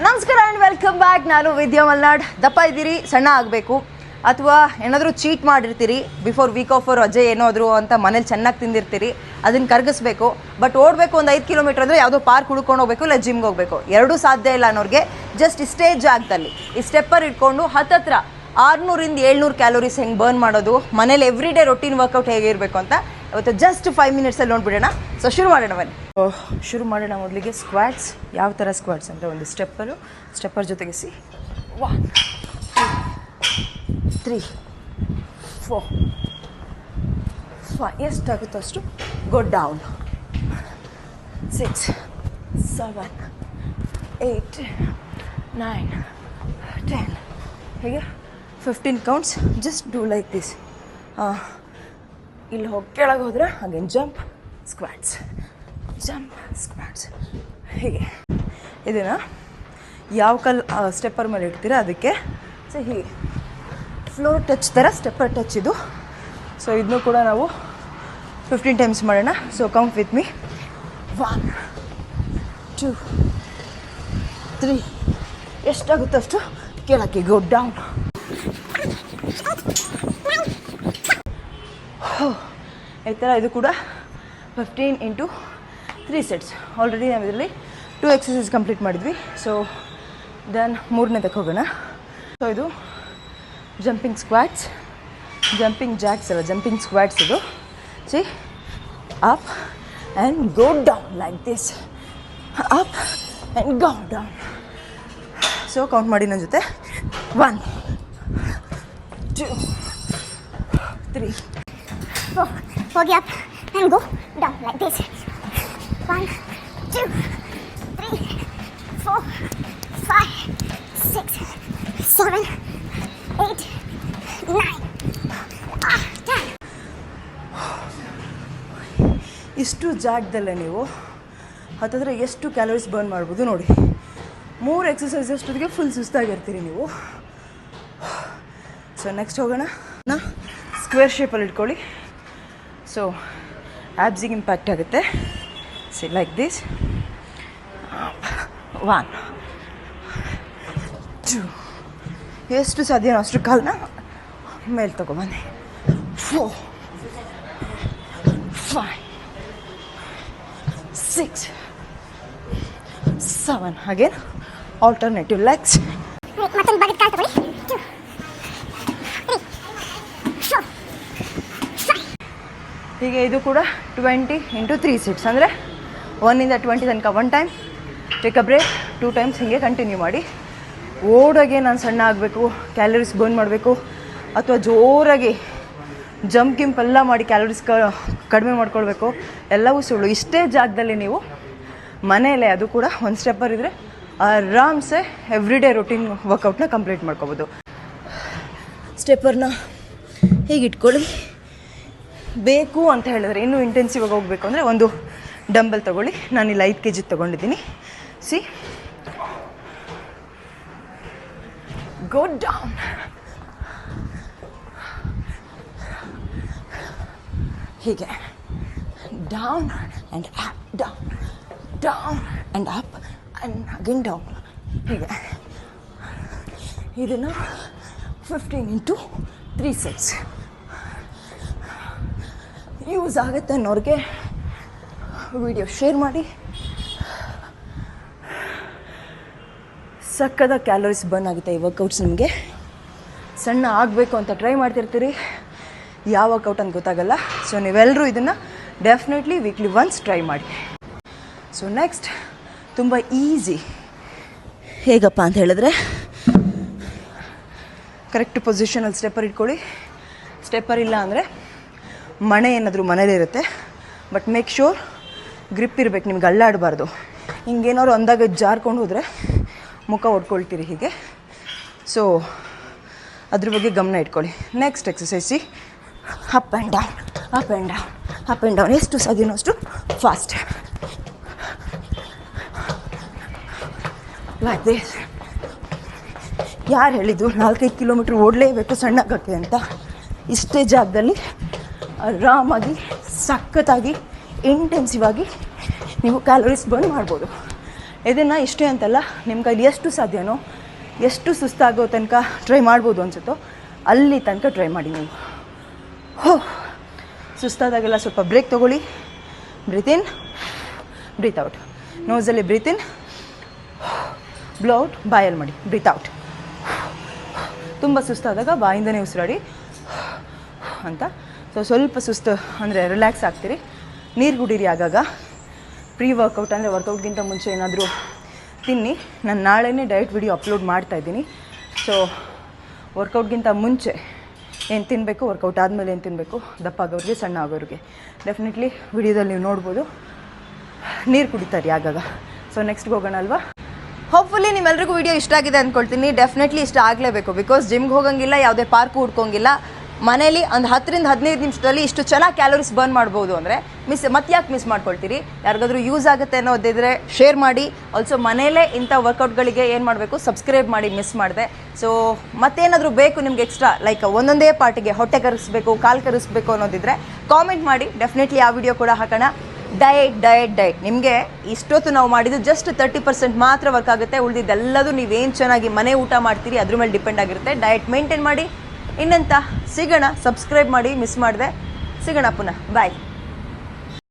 ನಮಸ್ಕಾರ and welcome back ನಾನು ವಿದ್ಯಾ ಮಲ್ನಾಡ್. ದಪ್ಪ ಇದ್ದೀರಿ? ಸಣ್ಣ ಆಗಬೇಕು. ಅಥವಾ ಏನಾದರೂ ಚೀಟ್ ಮಾಡಿರ್ತೀರಿ? ಬಿಫೋರ್ ವೀಕ್ ಆಫ್ ರಜೆ ಏನಾದರೂ ಅಂತ ಮನೇಲಿ ಚೆನ್ನಾಗಿ ತಿಂದಿರ್ತೀರಿ? ಅದನ್ನು ಕರಗಿಸ್ಬೇಕು. ಬಟ್ ಓಡಬೇಕು ಒಂದು ಐದು ಕಿಲೋಮೀಟರ್ ಅಂದರೆ ಯಾವುದೋ ಪಾರ್ಕ್ ಹುಡ್ಕೊಂಡು ಹೋಗಬೇಕು ಇಲ್ಲ ಜಿಮ್ಗೆ ಹೋಗಬೇಕು. ಎರಡೂ ಸಾಧ್ಯ ಇಲ್ಲ ಅನ್ನೋರಿಗೆ ಜಸ್ಟ್ ಇಷ್ಟೇ ಜಾಗದಲ್ಲಿ ಈ ಸ್ಟೆಪ್ಪರ್ ಇಟ್ಕೊಂಡು ಹತ್ತತ್ರ ಆರುನೂರಿಂದ ಏಳ್ನೂರು ಕ್ಯಾಲೋರೀಸ್ ಹೆಂಗೆ ಬರ್ನ್ ಮಾಡೋದು? ಮನೇಲಿ ಎವ್ರಿ ಡೇ ರೊಟೀನ್ ವರ್ಕೌಟ್ ಹೇಗಿರಬೇಕು ಅಂತ ಇವತ್ತು ಜಸ್ಟ್ ಫೈವ್ ಮಿನಿಟ್ಸಲ್ಲಿ ನೋಡ್ಬಿಡೋಣ. ಸೊ ಶುರು ಮಾಡೋಣ ಬನ್ನಿ. ಶುರು ಮಾಡೋಣ ಮೊದಲಿಗೆ ಸ್ಕ್ವಾಟ್ಸ್ ಯಾವ ಥರ ಸ್ಕ್ವಾಟ್ಸ್ ಅಂದರೆ ಒಂದು ಸ್ಟೆಪ್ಪರು ಸ್ಟೆಪ್ಪರ್ ಜೊತೆಗೆ see. One three four five ಎಷ್ಟಾಗುತ್ತೋ ಅಷ್ಟು go down six seven eight nine ten ಹೀಗೆ? Fifteen counts just do like this ಇಲ್ಲಿ ಹೋಗಿ ಕೆಳಗೆ ಹೋದ್ರೆ ಹಾಗೇನು ಜಂಪ್ ಸ್ಕ್ವಾಟ್ಸ್. Jump squats. ಹೀಗೆ. ಇದನ್ನು ಯಾವ ಕಲ್ ಸ್ಟೆಪ್ಪರ್ ಮೇಲೆ ಇಡ್ತೀರಾ ಅದಕ್ಕೆ? ಸೊ ಹೀಗೆ. ಫ್ಲೋರ್ ಟಚ್ ಥರ ಸ್ಟೆಪ್ಪರ್ ಟಚ್ ಇದು. ಸೊ ಇದನ್ನು ಕೂಡ ನಾವು ಫಿಫ್ಟೀನ್ ಟೈಮ್ಸ್ ಮಾಡೋಣ. So come with me. One, two, three. ಎಷ್ಟಾಗುತ್ತೆ ಅಷ್ಟು ಕೇಳಕ್ಕೆ ಗೋ ಡೌನ್. ಈ ಥರ ಇದು ಕೂಡ fifteen into three sets already ನಾವು ಇದರಲ್ಲಿ ಟೂ ಎಕ್ಸಸೈಸ್ ಕಂಪ್ಲೀಟ್ ಮಾಡಿದ್ವಿ. ಸೊ ದೆನ್ ಮೂರನೇದಕ್ಕೆ ಹೋಗೋಣ. ಸೊ ಇದು ಜಂಪಿಂಗ್ ಸ್ಕ್ವಾಟ್ಸ್ ಜಂಪಿಂಗ್ ಜಾಕ್ಸ್ ಅಲ್ಲ ಜಂಪಿಂಗ್ ಸ್ಕ್ವಾಟ್ಸ್ ಇದು. See up and go down like this up and go down so count ಮಾಡಿ ನನ್ನ ಜೊತೆ. One two three Four. Foggy up and go down like this. One, two, three, four, five, six, seven, eight, nine. Ah, ten. ಇಷ್ಟು ಜಾಗದಲ್ಲೇ ನೀವು ಹತ್ತತ್ರ ಎಷ್ಟು calories burn ಮಾಡ್ಬೋದು ನೋಡಿ ಮೂರು ಎಕ್ಸಸೈಸ್ ಅಷ್ಟೊತ್ತಿಗೆ ಫುಲ್ ಸುಸ್ತಾಗಿರ್ತೀರಿ ನೀವು ಸೊ ನೆಕ್ಸ್ಟ್ ಹೋಗೋಣ ನಾ ಸ್ಕ್ವೇರ್ ಶೇಪಲ್ಲಿ ಇಟ್ಕೊಳ್ಳಿ ಸೊ ಆ್ಯಬ್ಸಿಗೆ ಇಂಪ್ಯಾಕ್ಟ್ ಆಗುತ್ತೆ. See like this one two ಎಷ್ಟು ಸಾಧ್ಯನೋ ಅಷ್ಟು ಕಾಲನ್ನ ಮೇಲೆ ತಗೊಬನ್ನಿ four five six seven again alternative legs ಮತ್ತೊಂದು ಬಕೆಟ್ ಕಾಲ್ ತಗೊಳ್ಳಿ ಟೂ ತ್ರೀ ಫೋರ್ ಫೈವ್ ಹೀಗೆ ಇದು ಕೂಡ ಟ್ವೆಂಟಿ ಇಂಟು ತ್ರೀ ಸೀಟ್ಸ್ ಅಂದರೆ ಒನ್ನಿಂದ ಟ್ವೆಂಟಿ ತನಕ one time take a break two times ಹೀಗೆ ಕಂಟಿನ್ಯೂ ಮಾಡಿ. ಓಡಾಗೆ ನಾನು ಸಣ್ಣ ಆಗಬೇಕು ಕ್ಯಾಲರೀಸ್ ಬರ್ನ್ ಮಾಡಬೇಕು, ಅಥವಾ ಜೋರಾಗಿ ಜಂಪ್ ಗಿಂಪ್ ಎಲ್ಲ ಮಾಡಿ ಕ್ಯಾಲರೀಸ್ ಕಡಿಮೆ ಮಾಡ್ಕೊಳ್ಬೇಕು, ಎಲ್ಲವೂ ಸುಳ್ಳು. ಇಷ್ಟೇ ಜಾಗದಲ್ಲಿ ನೀವು ಮನೆಯಲ್ಲೇ ಅದು ಕೂಡ ಒಂದು ಸ್ಟೆಪ್ಪರ್ ಇದ್ದರೆ ಆರಾಮ್ಸೆ ಎವ್ರಿ ಡೇ ರೊಟೀನ್ ವರ್ಕೌಟ್ನ ಕಂಪ್ಲೀಟ್ ಮಾಡ್ಕೋಬೋದು. ಸ್ಟೆಪ್ಪರ್ನ ಹೀಗೆ ಇಟ್ಕೊಳ್ಳಿ ಬೇಕು ಅಂತ ಹೇಳಿದ್ರೆ ಇನ್ನೂ ಇಂಟೆನ್ಸಿವ್ ಆಗಿ ಹೋಗಬೇಕು ಅಂದರೆ ಒಂದು ಡಂಬಲ್ ತಗೊಳ್ಳಿ. ನಾನು ಇಲ್ಲಿ ಐದು ಕೆ ಜಿ ತೊಗೊಂಡಿದ್ದೀನಿ. ಸಿ ಗೋ ಡೌನ್ ಹೀಗೆ. Down and up down down and up and again down ಹೀಗೆ. ಇದನ್ನು fifteen into three sets use ಆಗುತ್ತೆ ಅನ್ನೋರಿಗೆ ವಿಡಿಯೋ ಶೇರ್ ಮಾಡಿ. ಸಕ್ಕದ ಕ್ಯಾಲೋರೀಸ್ ಬರ್ನ್ ಆಗುತ್ತೆ ಈ ವರ್ಕೌಟ್ಸ್ ನಿಮಗೆ. ಸಣ್ಣ ಆಗಬೇಕು ಅಂತ ಟ್ರೈ ಮಾಡ್ತಿರ್ತೀರಿ. ಯಾವ ವರ್ಕೌಟ್ ಅಂತ ಗೊತ್ತಾಗಲ್ಲ. ಸೊ ನೀವೆಲ್ಲರೂ ಇದನ್ನು ಡೆಫಿನೆಟ್ಲಿ ವೀಕ್ಲಿ ಒನ್ಸ್ ಟ್ರೈ ಮಾಡಿ. ಸೊ ನೆಕ್ಸ್ಟ್ ತುಂಬ ಈಸಿ ಹೇಗಪ್ಪ ಅಂತ ಹೇಳಿದ್ರೆ ಕರೆಕ್ಟ್ ಪೊಸಿಷನಲ್ಲಿ ಸ್ಟೆಪ್ಪರ್ ಇಟ್ಕೊಳ್ಳಿ. ಸ್ಟೆಪ್ಪರ್ ಇಲ್ಲ ಅಂದರೆ ಮಣೆ ಏನಾದರೂ ಮನೇಲಿ ಇರುತ್ತೆ ಬಟ್ ಮೇಕ್ ಶೋರ್ ಗ್ರಿಪ್ ಇರಬೇಕು, ನಿಮ್ಗೆ ಅಲ್ಲಾಡಬಾರ್ದು. ಹಿಂಗೇನಾದ್ರು ಅಂದಾಗ ಜಾರ್ಕೊಂಡು ಹೋದರೆ ಮುಖ ಹೊಡ್ಕೊಳ್ತೀರಿ ಹೀಗೆ. ಸೊ ಅದ್ರ ಬಗ್ಗೆ ಗಮನ ಇಟ್ಕೊಳ್ಳಿ. Next exercise up and down up and down up and down ಎಷ್ಟು ಸಾಧ್ಯನೋ ಅಷ್ಟು ಫಾಸ್ಟ್ ಲೈಕ್ ದಿಸ್ ಯಾರು ಹೇಳಿದ್ದು ನಾಲ್ಕೈದು ಕಿಲೋಮೀಟ್ರ್ ಓಡಲೇಬೇಕು ಸಣ್ಣಕ್ಕೆ ಅಂತ? ಇಷ್ಟೇ ಜಾಗದಲ್ಲಿ ಆರಾಮಾಗಿ, ಸಖತ್ತಾಗಿ ಇಂಟೆನ್ಸಿವ್ ಆಗಿ ನೀವು ಕ್ಯಾಲೋರೀಸ್ ಬರ್ನ್ ಮಾಡ್ಬೋದು. ಇದನ್ನು ಇಷ್ಟೇ ಅಂತಲ್ಲ ನಿಮ್ಮ ಕೈಲಿ ಎಷ್ಟು ಸಾಧ್ಯನೋ, ಎಷ್ಟು ಸುಸ್ತಾಗೋ ತನಕ ಟ್ರೈ ಮಾಡ್ಬೋದು ಅನ್ಸುತ್ತೋ, ಅಲ್ಲಿ ತನಕ ಟ್ರೈ ಮಾಡಿ ನೀವು. ಹೋ, ಸುಸ್ತಾದಾಗೆಲ್ಲ ಸ್ವಲ್ಪ ಬ್ರೇಕ್ ತೊಗೊಳ್ಳಿ. ಬ್ರೀತ್ ಇನ್ ಬ್ರೀತ್ ಔಟ್ ನೋಸಲ್ಲಿ ಬ್ರೀತ್ ಇನ್ ಬ್ಲೋ ಬಾಯಲ್ಲಿ ಮಾಡಿ ಬ್ರೀತ್ ಔಟ್ ತುಂಬ ಸುಸ್ತಾದಾಗ ಬಾಯಿಂದನೇ ಉಸಿರಾಡಿ ಅಂತ ಸೊ ಸ್ವಲ್ಪ ಸುಸ್ತು, ಅಂದರೆ ರಿಲ್ಯಾಕ್ಸ್ ಆಗ್ತೀರಿ. ನೀರು ಕುಡೀರಿ ಆಗಾಗ. ಪ್ರೀ ವರ್ಕೌಟ್ ಅಂದರೆ ವರ್ಕೌಟ್ಗಿಂತ ಮುಂಚೆ ಏನಾದರೂ ತಿನ್ನಿ. ನಾನು ನಾಳೆನೇ ಡಯಟ್ ವಿಡಿಯೋ ಅಪ್ಲೋಡ್ ಮಾಡ್ತಾ ಇದ್ದೀನಿ. ಸೊ ವರ್ಕೌಟ್ಗಿಂತ ಮುಂಚೆ ಏನು ತಿನ್ನಬೇಕು ವರ್ಕೌಟ್ ಆದಮೇಲೆ ಏನು ತಿನ್ನಬೇಕು ದಪ್ಪ ಆಗೋರಿಗೆ, ಸಣ್ಣ ಆಗೋರಿಗೆ. ಡೆಫಿನೆಟ್ಲಿ ವಿಡಿಯೋದಲ್ಲಿ ನೀವು ನೋಡ್ಬೋದು. ನೀರು ಕುಡಿತಾರೆ ಆಗಾಗ. ಸೊ ನೆಕ್ಸ್ಟ್ಗೆ ಹೋಗೋಣ ಅಲ್ವಾ? ಹೋಪ್ಫುಲಿ ನಿಮ್ಮೆಲ್ಲರಿಗೂ ವಿಡಿಯೋ ಇಷ್ಟ ಆಗಿದೆ ಅಂದ್ಕೊಳ್ತೀನಿ ಡೆಫಿನೆಟ್ಲಿ ಇಷ್ಟ ಆಗಲೇಬೇಕು. ಬಿಕಾಸ್ ಜಿಮ್ಗೆ ಹೋಗಂಗಿಲ್ಲ, ಯಾವುದೇ ಪಾರ್ಕ್ ಹುಡ್ಕೊಂಗಿಲ್ಲ ಮನೇಲಿ ಒಂದು ಹತ್ತರಿಂದ ಹದಿನೈದು ನಿಮಿಷದಲ್ಲಿ ಇಷ್ಟು ಚೆನ್ನಾಗಿ ಕ್ಯಾಲೋರೀಸ್ ಬರ್ನ್ ಮಾಡ್ಬೋದು ಅಂದರೆ ಮಿಸ್ ಮತ್ತೆ ಯಾಕೆ ಮಿಸ್ ಮಾಡ್ಕೊಳ್ತೀರಿ? ಯಾರಿಗಾದ್ರೂ ಯೂಸ್ ಆಗುತ್ತೆ ಅನ್ನೋದಿದ್ರೆ ಶೇರ್ ಮಾಡಿ. ಆಲ್ಸೋ ಮನೇಲೇ ಇಂಥ ವರ್ಕೌಟ್ಗಳಿಗೆ ಏನು ಮಾಡಬೇಕು? ಸಬ್ಸ್ಕ್ರೈಬ್ ಮಾಡಿ ಮಿಸ್ ಮಾಡಿದೆ. ಸೊ ಮತ್ತೇನಾದರೂ ಬೇಕು ನಿಮ್ಗೆ ಎಕ್ಸ್ಟ್ರಾ ಲೈಕ್ ಒಂದೊಂದೇ ಪಾರ್ಟಿಗೆ ಹೊಟ್ಟೆ ಕರೆಸ್ಬೇಕು ಕಾಲು ಕರೆಸ್ಬೇಕು ಅನ್ನೋದಿದ್ರೆ ಕಾಮೆಂಟ್ ಮಾಡಿ. ಡೆಫಿನೆಟ್ಲಿ ಆ ವಿಡಿಯೋ ಕೂಡ ಹಾಕೋಣ. ಡಯಟ್ ಡಯಟ್ ಡಯಟ್ ನಿಮಗೆ ಇಷ್ಟೊತ್ತು ನಾವು ಮಾಡಿದ್ದು ಜಸ್ಟ್ ತರ್ಟಿ ಪರ್ಸೆಂಟ್ ಮಾತ್ರ ವರ್ಕ್ ಆಗುತ್ತೆ. ಉಳಿದಿದ್ದೆಲ್ಲದೂ ನೀವೇನು ಚೆನ್ನಾಗಿ ಮನೆ ಊಟ ಮಾಡ್ತೀರಿ, ಅದ್ರ ಮೇಲೆ ಡಿಪೆಂಡ್ ಆಗಿರುತ್ತೆ. ಡಯಟ್ ಮೇಂಟೈನ್ ಮಾಡಿ. ಇನ್ನಂತ ಸಿಗೋಣ ಸಬ್ಸ್ಕ್ರೈಬ್ ಮಾಡಿ ಮಿಸ್ ಮಾಡಿದೆ. ಸಿಗೋಣ ಪುನಃ. ಬಾಯ್